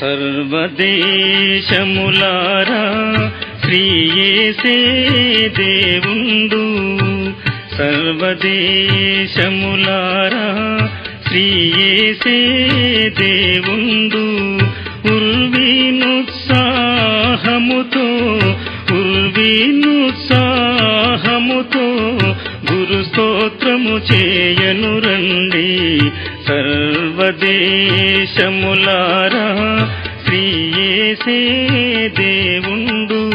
సర్వదేశములారా శ్రీయేసే దేవుండు. సర్వదేశములారా శ్రీయేసే దేవుండు. ఉర్వీనుత్సాహముతో ఉర్వీనుత్సాహముతో గురు స్తోత్రము చేయను రండి సర్వదేశములారా శ్రీయేసే దేవుండు.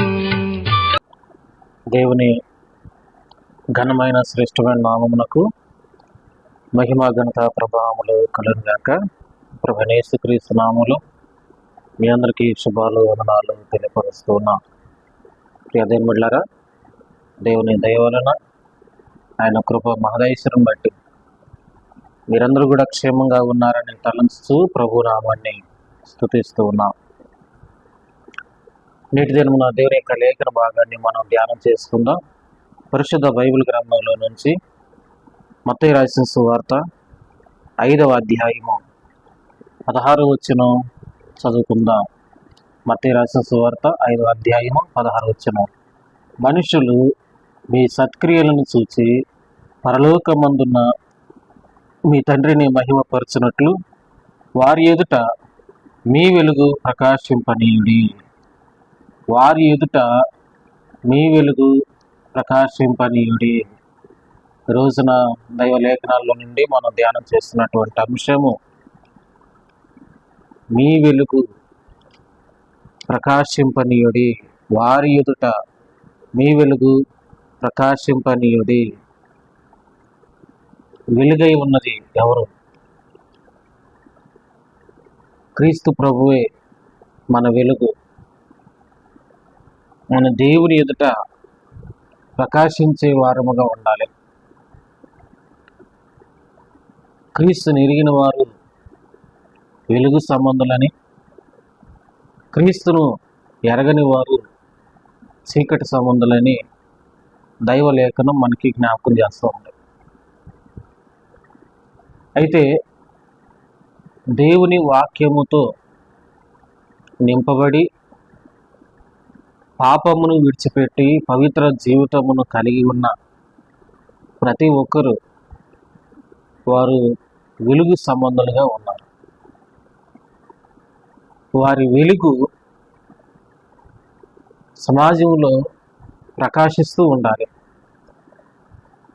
దేవుని ఘనమైన శ్రేష్టమైన నామమునకు మహిమ ఘనత ప్రభావములు కలుగుగాక ప్రభనేసుక్రీస్తు నాములు మీ అందరికీ శుభాలు వందనాలు తెలియపరుస్తూ ఉన్నా. దేవుని దయ వలన ఆయన కృప మహదైశ్వరం బట్టి మీరందరూ కూడా క్షేమంగా ఉన్నారని తలంచుతూ ప్రభు నామాన్ని స్థుతిస్తూ ఉన్నాం. నేటి దినమున దేవుని యొక్క లేఖన భాగాన్ని మనం ధ్యానం చేసుకుందాం. పరిశుద్ధ బైబిల్ గ్రంథంలో నుంచి మత్తయి రాసిన సువార్త ఐదవ అధ్యాయము పదహారు వచ్చిన చదువుకుందాం. మత్తయి రాసిన సువార్త ఐదవ అధ్యాయము పదహారు వచ్చిన మనుషులు మీ సత్క్రియలను చూచి పరలోకమందున్న మీ తండ్రిని మహిమపరచునట్లు వారి ఎదుట మీ వెలుగు ప్రకాశింపనీయుడి. వారి ఎదుట మీ వెలుగు ప్రకాశింపనీయుడి. రోజున దైవ లేఖనాల్లో నుండి మనం ధ్యానం చేస్తున్నటువంటి అంశము మీ వెలుగు ప్రకాశింపనీయుడి. వారి ఎదుట మీ వెలుగు ప్రకాశింపనీయుడి. వెలుగై ఉన్నది ఎవరు? క్రీస్తు ప్రభువే మన వెలుగు. మన దేవుని ఎదుట ప్రకాశించే వారముగా ఉండాలి. క్రీస్తుని ఎరిగిన వారు వెలుగు సంబంధులని క్రీస్తును ఎరగని వారు చీకటి సంబంధులని దైవ లేఖనం మనకి జ్ఞాపకం చేస్తూ ఉంది. అయితే దేవుని వాక్యముతో నింపబడి పాపమును విడిచిపెట్టి పవిత్ర జీవితమును కలిగి ఉన్న ప్రతి ఒక్కరూ వారు వెలుగు సంబంధాలుగా ఉన్నారు. వారి వెలుగు సమాజంలో ప్రకాశిస్తూ ఉండాలి.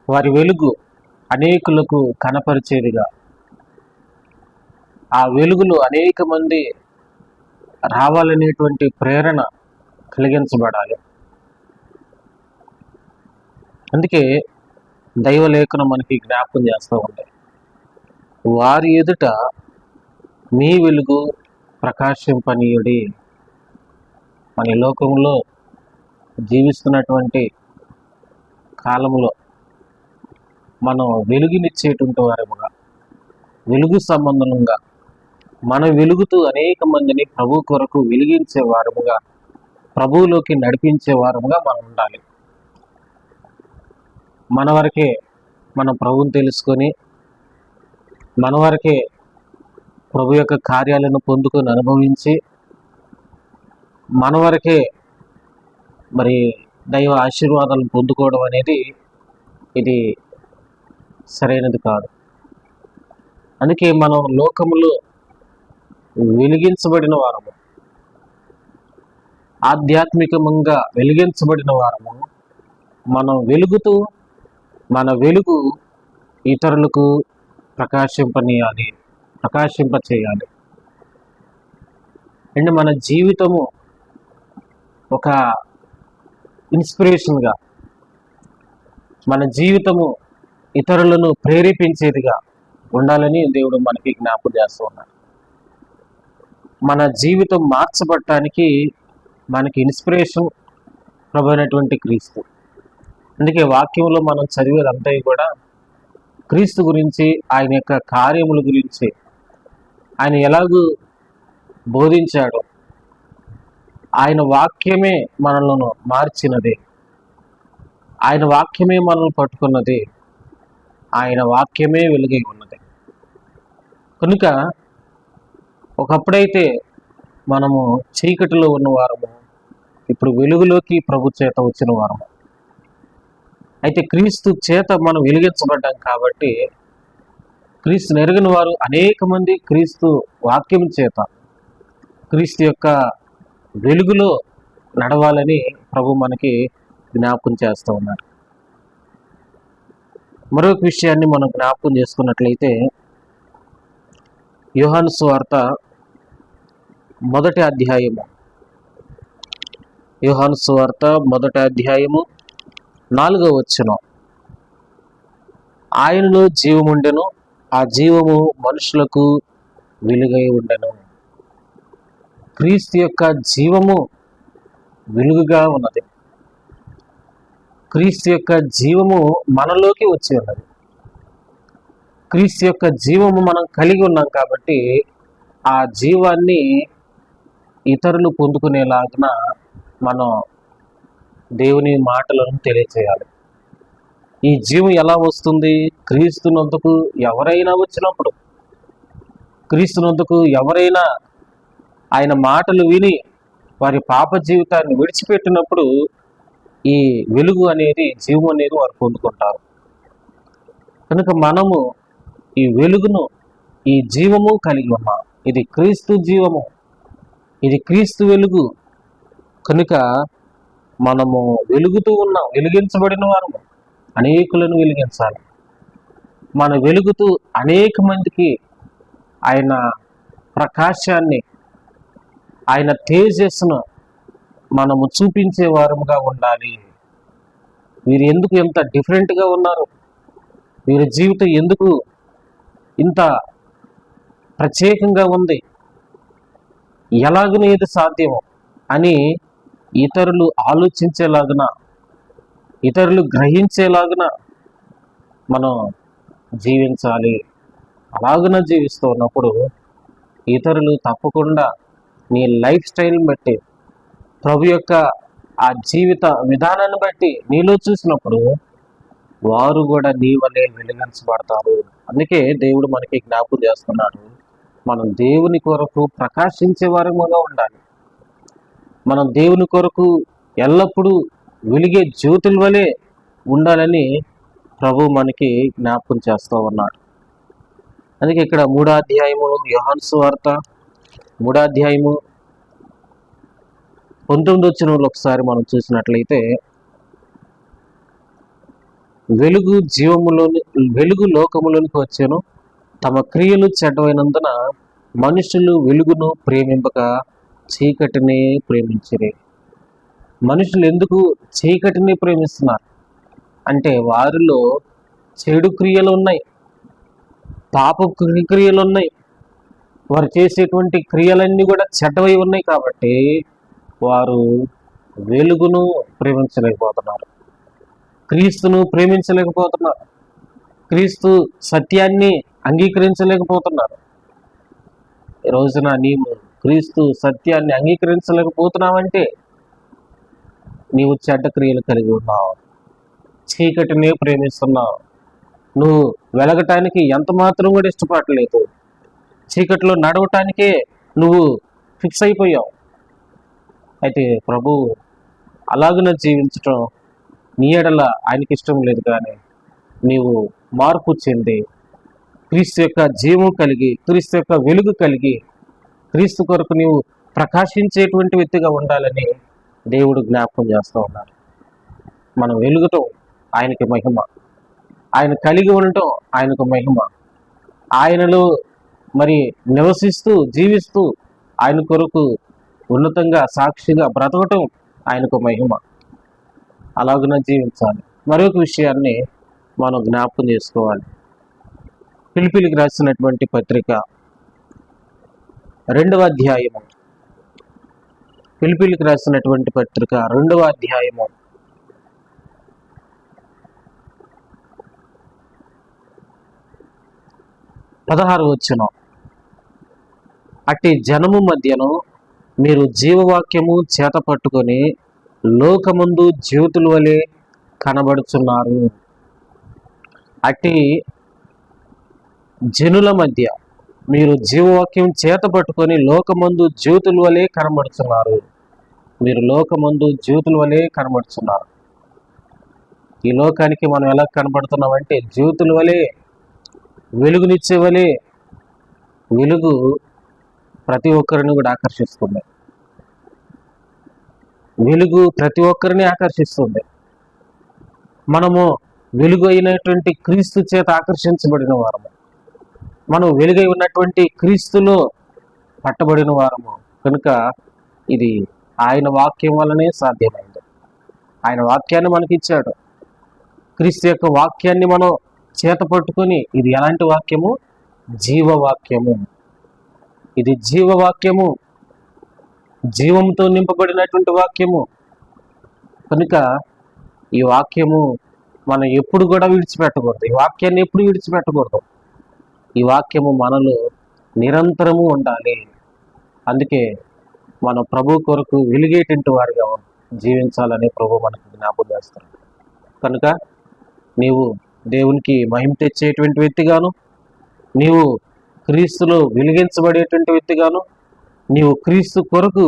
వారి వెలుగు అనేకులకు కనపరిచేదిగా. ఆ వెలుగులో అనేక మంది రావాలనేటువంటి ప్రేరణ కలిగించబడాలి. అందుకే దైవలేఖనం మనకి జ్ఞాపకం చేస్తూ ఉంటాయి వారి ఎదుట మీ వెలుగు ప్రకాశింపనీయుడి. మన లోకంలో జీవిస్తున్నటువంటి కాలంలో మనం వెలుగునిచ్చేటువంటి వారముగా వెలుగు సంబంధంగా మన వెలుగుతూ అనేక మందిని ప్రభు కొరకు వెలిగించే వారముగా ప్రభువులోకి నడిపించే వారముగా మనం ఉండాలి. మన వరకే మన ప్రభువుని తెలుసుకొని మన వరకే ప్రభు యొక్క కార్యాలను పొందుకొని అనుభవించి మన వరకే మరి దైవ ఆశీర్వాదాలను పొందుకోవడం అనేది ఇది సరైనది కాదు. అందుకే మనం లోకములో వెలిగించబడిన వారము. ఆధ్యాత్మికంగా వెలిగించబడిన వారము. మనం వెలుగుతూ మన వెలుగు ఇతరులకు ప్రకాశింపనీయాలి ప్రకాశింప చేయాలి అండ్ మన జీవితము ఒక ఇన్స్పిరేషన్గా మన జీవితము ఇతరులను ప్రేరేపించేదిగా ఉండాలని దేవుడు మనకి జ్ఞాపకం చేస్తూ ఉన్నాడు. మన జీవితం మార్చబడటానికి మనకి ఇన్స్పిరేషన్ ప్రభైనటువంటి క్రీస్తు. అందుకే వాక్యంలో మనం చదివేదంతా కూడా క్రీస్తు గురించి ఆయన యొక్క కార్యముల గురించి ఆయన ఎలాగూ బోధించాడు ఆయన వాక్యమే మనలను మార్చినది. ఆయన వాక్యమే మనల్ని పట్టుకున్నది. ఆయన వాక్యమే వెలుగై ఉన్నది. కనుక ఒకప్పుడైతే మనము చీకటిలో ఉన్న వారము ఇప్పుడు వెలుగులోకి ప్రభు చేత వచ్చిన వారము. అయితే క్రీస్తు చేత మనం వెలిగించబడ్డాం కాబట్టి క్రీస్తు నెరిగిన వారు అనేక మంది క్రీస్తు వాక్యం చేత క్రీస్తు యొక్క వెలుగులో నడవాలని ప్రభు మనకి జ్ఞాపకం చేస్తూ ఉన్నారు. మరొక విషయాన్ని మనం జ్ఞాపకం చేసుకున్నట్లయితే యోహాను సువార్త మొదటి అధ్యాయము. యోహాను సువార్త మొదటి అధ్యాయము నాలుగవ వచ్చును ఆయనలో జీవముండెను ఆ జీవము మనుషులకు వెలుగై ఉండెను. క్రీస్తు యొక్క జీవము వెలుగుగా ఉన్నది. క్రీస్తు యొక్క జీవము మనలోకి వచ్చి ఉన్నది. క్రీస్తు యొక్క జీవము మనం కలిగి ఉన్నాం కాబట్టి ఆ జీవాన్ని ఇతరులు పొందుకునేలాగా మనం దేవుని మాటలను తెలియచేయాలి. ఈ జీవం ఎలా వస్తుంది? క్రీస్తునందుకు ఎవరైనా వచ్చినప్పుడు క్రీస్తునందుకు ఎవరైనా ఆయన మాటలు విని వారి పాప జీవితాన్ని విడిచిపెట్టినప్పుడు ఈ వెలుగు అనేది జీవం అనేది వారు పొందుకుంటారు. కనుక మనము ఈ వెలుగును ఈ జీవము కలిగి ఉన్నాం. ఇది క్రీస్తు జీవము. ఇది క్రీస్తు వెలుగు. కనుక మనము వెలుగుతూ ఉన్నాం. వెలిగించబడిన వారు అనేకులను వెలిగించాలి. మన వెలుగుతూ అనేక మందికి ఆయన ప్రకాశాన్ని ఆయన తేజస్సును మనము చూపించే వారముగా ఉండాలి. వీరు ఎందుకు ఎంత డిఫరెంట్గా ఉన్నారు? వీరి జీవితం ఎందుకు ఇంత ప్రత్యేకంగా ఉంది? ఎలాగనేది సాధ్యమో అని ఇతరులు ఆలోచించేలాగున ఇతరులు గ్రహించేలాగున మనం జీవించాలి. అలాగున జీవిస్తూ ఉన్నప్పుడు ఇతరులు తప్పకుండా నీ లైఫ్ స్టైల్ని బట్టి ప్రభు యొక్క ఆ జీవిత విధానాన్ని బట్టి నీలో చూసినప్పుడు వారు కూడా నీ వల్లే వెలిగించబడతారు. అందుకే దేవుడు మనకి జ్ఞాపకం చేస్తున్నాడు. మనం దేవుని కొరకు ప్రకాశించే వారముగా ఉండాలి. మనం దేవుని కొరకు ఎల్లప్పుడూ వెలిగే జ్యోతుల వలె ఉండాలని ప్రభు మనకి జ్ఞాపకం చేస్తూ ఉన్నాడు. అందుకే ఇక్కడ మూడో అధ్యాయము యోహాన్సు వార్త మూడో అధ్యాయము పంతొమ్మిది వచ్చిన ఒకసారి మనం చూసినట్లయితే వెలుగు జీవములోని వెలుగు లోకములోనికి వచ్చాను. తమ క్రియలు చెడ్డమైనందున మనుషులు వెలుగును ప్రేమింపక చీకటిని ప్రేమించరే. మనుషులు ఎందుకు చీకటిని ప్రేమిస్తున్నారు? అంటే వారిలో చెడు క్రియలు ఉన్నాయి పాప క్రియలు ఉన్నాయి. వారు చేసేటువంటి క్రియలన్నీ కూడా చెడ్డవై ఉన్నాయి కాబట్టి వారు వెలుగును ప్రేమించలేకపోతున్నారు. క్రీస్తును ప్రేమించలేకపోతున్నారు. క్రీస్తు సత్యాన్ని అంగీకరించలేకపోతున్నారు. ఈ రోజున నీవు క్రీస్తు సత్యాన్ని అంగీకరించలేకపోతున్నావంటే నీవు చెడ్డ క్రియలు కలిగి ఉన్నావు. చీకటిని ప్రేమిస్తున్నావు. నువ్వు వెలగటానికి ఎంత మాత్రం కూడా ఇష్టపడలేదు. చీకటిలో నడవటానికే నువ్వు ఫిక్స్ అయిపోయావు. అయితే ప్రభు అలాగున జీవించటం నీ ఎడల ఆయనకి ఇష్టం లేదు కానీ నీవు మార్పు చెంది క్రీస్తు యొక్క జీవం కలిగి క్రీస్తు యొక్క వెలుగు కలిగి క్రీస్తు కొరకు నీవు ప్రకాశించేటువంటి వ్యక్తిగా ఉండాలని దేవుడు జ్ఞాపకం చేస్తూ ఉన్నారు మనం వెలుగుటం ఆయనకి మహిమ ఆయన కలిగి ఉండటం ఆయనకు మహిమ. ఆయనలో మరి నివసిస్తూ జీవిస్తూ ఆయన కొరకు ఉన్నతంగా సాక్షిగా బ్రతకటం ఆయనకు మహిమ. అలాగున జీవించాలి. మరొక విషయాన్ని మనం జ్ఞాపకం చేసుకోవాలి. పిలిపిలికి రాసినటువంటి పత్రిక రెండవ అధ్యాయము. పిలిపిలికి రాసినటువంటి పత్రిక రెండవ అధ్యాయము. పదహారు వచ్చిన అట్టి జనము మధ్యను మీరు జీవవాక్యము చేత పట్టుకొని లోకముందు జ్యోతుల వలె కనబడుచున్నారు. అట్టి జనుల మధ్య మీరు జీవవాక్యం చేత పట్టుకొని లోకమందు జ్యోతుల వలె కనబడుతున్నారు మీరు లోకమందు జ్యోతుల వలె కనబడుతున్నారు ఈ లోకానికి మనం ఎలా కనబడుతున్నామంటే జ్యోతుల వలె వెలుగునిచ్చే వలె వెలుగు ప్రతి ఒక్కరిని కూడా ఆకర్షిస్తుంది. వెలుగు ప్రతి ఒక్కరిని ఆకర్షిస్తుంది. మనము వెలుగు అయినటువంటి క్రీస్తు చేత ఆకర్షించబడిన వారము. మనం వెలుగై ఉన్నటువంటి క్రీస్తులో పట్టబడిన వారము. కనుక ఇది ఆయన వాక్యం వల్లనే సాధ్యమైంది. ఆయన వాక్యాన్ని మనకి ఇచ్చాడు క్రీస్తు యొక్క వాక్యాన్ని మనం చేత పట్టుకొని ఇది ఎలాంటి వాక్యము? జీవవాక్యము ఇది జీవవాక్యము. జీవంతో నింపబడినటువంటి వాక్యము. కనుక ఈ వాక్యము మనం ఎప్పుడు కూడా విడిచిపెట్టకూడదు. ఈ వాక్యాన్ని ఎప్పుడు విడిచిపెట్టకూడదు. ఈ వాక్యము మనలో నిరంతరము ఉండాలి. అందుకే మన ప్రభు కొరకు వెలిగేటువంటి వారిగా జీవించాలని ప్రభు మనకు జ్ఞాపకం చేస్తారు. కనుక నీవు దేవునికి మహిమ తెచ్చేటువంటి వ్యక్తిగాను నీవు క్రీస్తులో వెలిగించబడేటువంటి వ్యక్తిగాను నీవు క్రీస్తు కొరకు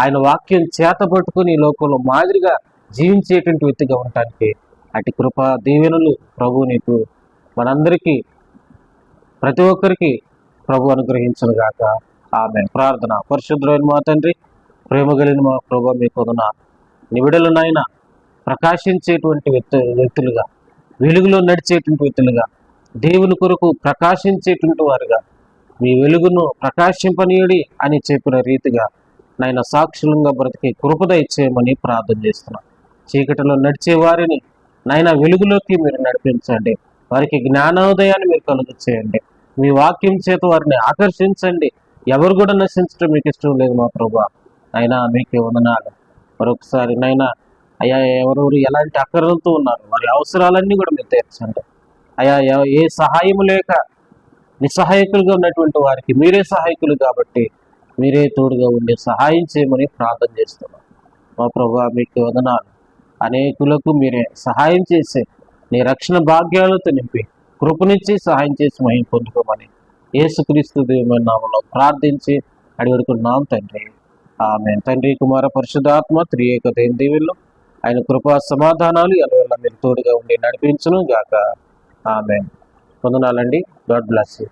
ఆయన వాక్యం చేత పట్టుకుని లోకంలో మాదిరిగా జీవించేటువంటి వ్యక్తిగా ఉండటానికి అటు కృప దీవెనలు ప్రభు నీకు మనందరికీ ప్రతి ఒక్కరికి ప్రభు అనుగ్రహించను గాక. ఆమె ప్రార్థన. పరిశుద్ధమైన మా తండ్రి ప్రేమ కలిగిన మా ప్రభు మీకు వదన ప్రకాశించేటువంటి వ్యక్తి వ్యక్తులుగా వెలుగులో నడిచేటువంటి వ్యక్తులుగా దేవుని కొరకు ప్రకాశించేటువంటి వారుగా మీ వెలుగును ప్రకాశింపనీయుడి అని చెప్పిన రీతిగా నాయన సాక్షులంగా బ్రతికి కృపద ఇచ్చేయమని ప్రార్థన చేస్తున్నాం. చీకటిలో నడిచే వారిని నాయన వెలుగులోకి మీరు నడిపించండి. వారికి జ్ఞానోదయాన్ని మీరు కలుగు చేయండి మీ వాక్యం చేత వారిని ఆకర్షించండి. ఎవరు కూడా నశించడం మీకు ఇష్టం లేదు మా ప్రభా. అయినా మీకే వందనాలు. మరొకసారి నైనా అయ్యా ఎవరెవరు ఎలాంటి అక్కరలతో ఉన్నారు వారి అవసరాలన్నీ కూడా మీరు తీర్చండి. అయ్యా ఏ సహాయం లేక నిస్సహాయకులుగా ఉన్నటువంటి వారికి మీరే సహాయకులు కాబట్టి మీరే తోడుగా ఉండి సహాయం చేయమని ప్రార్థన చేస్తున్నాం మా ప్రభా మీకు వదనాలు. అనేకులకు మీరే సహాయం చేసి నీ రక్షణ భాగ్యాలతో నింపి కృపనిచ్చి సహాయం చేసి మహిం పొందుకోమని ఏసుక్రీస్తు దేవుని నామంలో ప్రార్థించి అడిగడుకున్నాం తండ్రి. ఆమె తండ్రి కుమార పరిశుధాత్మ త్రియేక దేని దీవుల్లో ఆయన కృపా సమాధానాలు ఎలా మీరు తోడుగా ఉండి నడిపించును గాక. ఆమె పొందనాలండి గాడ్ బ్లెస్ యూ.